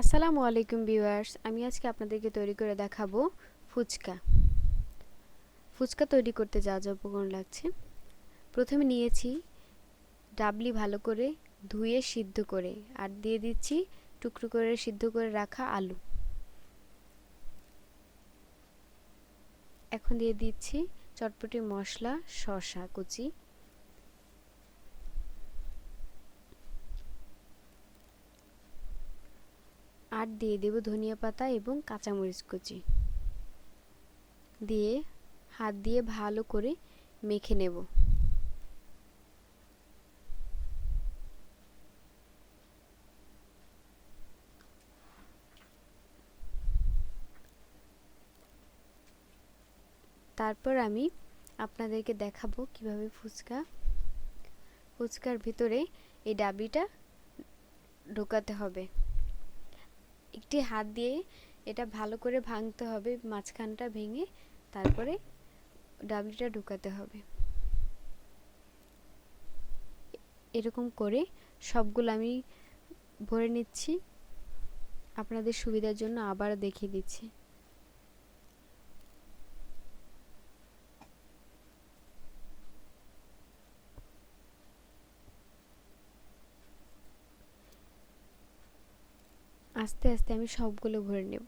আসসালামু আলাইকুম ভিউয়ার্স, আমি আজকে আপনাদেরকে তৈরি করে দেখাবো ফুচকা। ফুচকা তৈরি করতে যা যা উপকরণ লাগছে। প্রথমে নিয়েছি ডাবলি ভালো করে ধুয়ে সিদ্ধ করে, আর দিয়ে দিচ্ছি টুকরো করে সিদ্ধ করে রাখা আলু। এখন দিয়ে দিচ্ছি চটপটি মশলা, শসা, কুচি আর দিয়ে দেব ধনিয়া পাতা এবং কাঁচামরিচ কুচি। দিয়ে হাত দিয়ে ভালো করে মেখে নেব। তারপর আমি আপনাদেরকে দেখাবো কীভাবে ফুচকা, ফুচকার ভিতরে এই ডাবিটা ঢোকাতে হবে। একটি হাত দিয়ে এটা ভালো করে ভাঙতে হবে, মাঝখানটা ভেঙে তারপরে ডাবলিটা ঢুকাতে হবে। এরকম করে সবগুলো আমি ভরে নিচ্ছি। আপনাদের সুবিধার জন্য আবার দেখিয়ে দিচ্ছি। আস্তে আস্তে আমি সবগুলো ভরে নেব।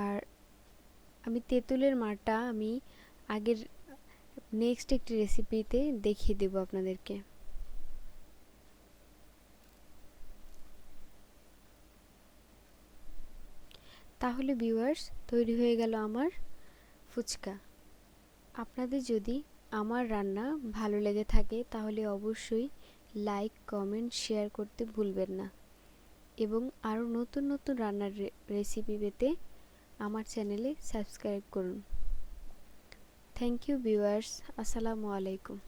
আর আমি তেঁতুলের মারটা আমি আগের নেক্সট একটি রেসিপিতে দেখিয়ে দেব আপনাদেরকে। তাহলে ভিউয়ার্স তৈরি হয়ে গেল আমার ফুচকা। আপনাদের যদি আমার রান্না ভালো লেগে থাকে, তাহলে অবশ্যই লাইক কমেন্ট শেয়ার করতে ভুলবেন না। এবং আরও নতুন নতুন রান্নার রেসিপি পেতে আমার চ্যানেলে সাবস্ক্রাইব করুন। থ্যাংক ইউ ভিউয়ার্স আসসালামু আলাইকুম।